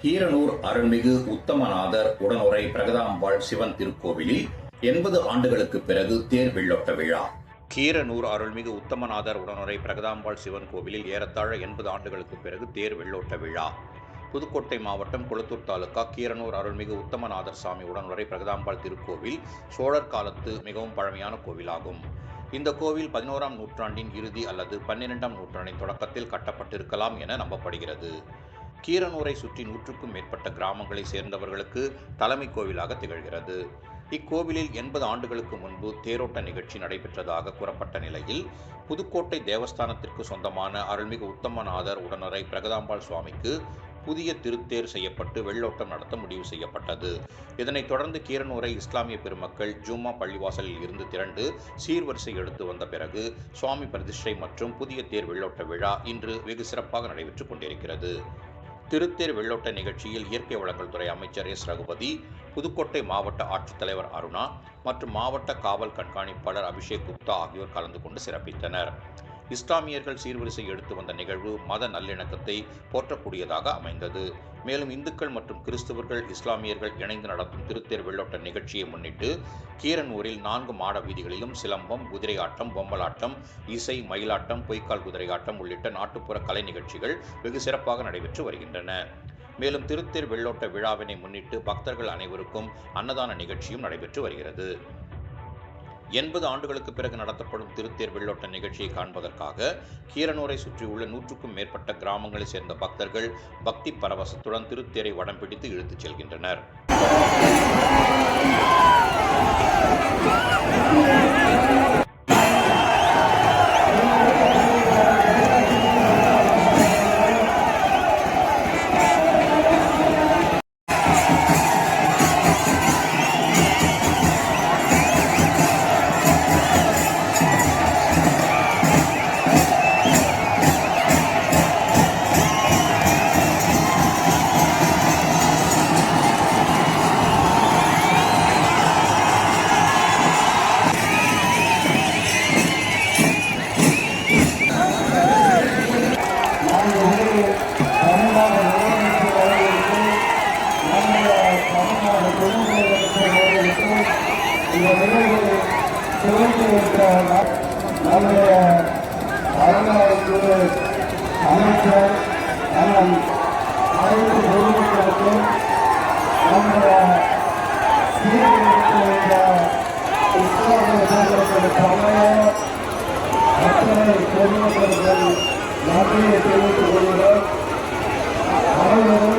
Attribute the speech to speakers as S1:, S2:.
S1: கீரனூர் அருள்மிகு உத்தமநாதர் உடனுரை பிரகதாம்பாள் சிவன் திருக்கோவிலில் எண்பது ஆண்டுகளுக்கு பிறகு தேர் வெள்ளொட்ட விழா. கீரனூர் அருள்மிகு உத்தமநாதர் உடனுரை பிரகதாம்பாள் சிவன் கோவிலில் ஏறத்தாழ எண்பது ஆண்டுகளுக்கு பிறகு தேர் வெள்ளோட்ட விழா. புதுக்கோட்டை மாவட்டம் குளத்தூர் தாலுகா கீரனூர் அருள்மிகு உத்தமநாதர் சாமி உடனுரை பிரகதாம்பாள் திருக்கோவில் சோழர் காலத்து மிகவும் பழமையான கோவிலாகும். இந்த கோவில் பதினோராம் நூற்றாண்டின் இறுதி அல்லது பன்னிரெண்டாம் நூற்றாண்டின் தொடக்கத்தில் கட்டப்பட்டிருக்கலாம் என நம்பப்படுகிறது. கீரனூரை சுற்றி நூற்றுக்கும் மேற்பட்ட கிராமங்களை சேர்ந்தவர்களுக்கு தலைமை கோவிலாக திகழ்கிறது. இக்கோவிலில் எண்பது ஆண்டுகளுக்கு முன்பு தேரோட்ட நிகழ்ச்சி நடைபெற்றதாக கூறப்பட்ட நிலையில் புதுக்கோட்டை தேவஸ்தானத்திற்கு சொந்தமான அருள்மிகு உத்தமநாதர் உடனரை பிரகதாம்பாள் சுவாமிக்கு புதிய திருத்தேர் செய்யப்பட்டு வெள்ளோட்டம் நடத்த முடிவு செய்யப்பட்டது. இதனைத் தொடர்ந்து கீரனூரை இஸ்லாமிய பெருமக்கள் ஜூமா பள்ளிவாசலில் இருந்து திரண்டு சீர்வரிசை எடுத்து வந்த பிறகு சுவாமி பிரதிஷ்டை மற்றும் புதிய தேர் வெள்ளோட்ட விழா இன்று வெகு சிறப்பாக நடைபெற்றுக் கொண்டிருக்கிறது. திருத்தேர் வெள்ளோட்ட நிகழ்ச்சியில் இயற்கை வளங்கள் துறை அமைச்சர் எஸ் ரகுபதி புதுக்கோட்டை மாவட்ட ஆட்சித்தலைவர் அருணா மற்றும் மாவட்ட காவல் கண்காணிப்பாளர் அபிஷேக் குப்தா ஆகியோர் கலந்து கொண்டு சிறப்பித்தனர். இஸ்லாமியர்கள் சீர்வரிசை எடுத்து வந்த நிகழ்வு மத நல்லிணக்கத்தை போற்றக்கூடியதாக அமைந்தது. மேலும் இந்துக்கள் மற்றும் கிறிஸ்தவர்கள் இஸ்லாமியர்கள் இணைந்து நடத்தும் திருத்தேர் வெள்ளோட்ட நிகழ்ச்சியை முன்னிட்டு கீரனூரில் நான்கு மாட வீதிகளிலும் சிலம்பம் குதிரையாட்டம் பொம்மலாட்டம் இசை மயிலாட்டம் பொய்க்கால் குதிரையாட்டம் உள்ளிட்ட நாட்டுப்புற கலை நிகழ்ச்சிகள் வெகு சிறப்பாக நடைபெற்று வருகின்றன. மேலும் திருத்தேர் வெள்ளோட்ட விழாவினை முன்னிட்டு பக்தர்கள் அனைவருக்கும் அன்னதான நிகழ்ச்சியும் நடைபெற்று வருகிறது. எண்பது ஆண்டுகளுக்கு பிறகு நடத்தப்படும் திருத்தேர் வெள்ளோட்ட நிகழ்ச்சியை காண்பதற்காக கீரனூரை சுற்றியுள்ள நூற்றுக்கும் மேற்பட்ட கிராமங்களைச் சேர்ந்த பக்தர்கள் பக்தி பரவசத்துடன் திருத்தேரை வடம் பிடித்து இழுத்துச் செல்கின்றனர்.
S2: நம்முடைய அறநிலையத்துறை அமைச்சர் அண்ணன் அனைத்து பொதுமக்களுக்கும் நம்முடைய பொதுமக்களுக்கு நன்றியை தெரிவித்துக் கொள்கிறோம் Thank you.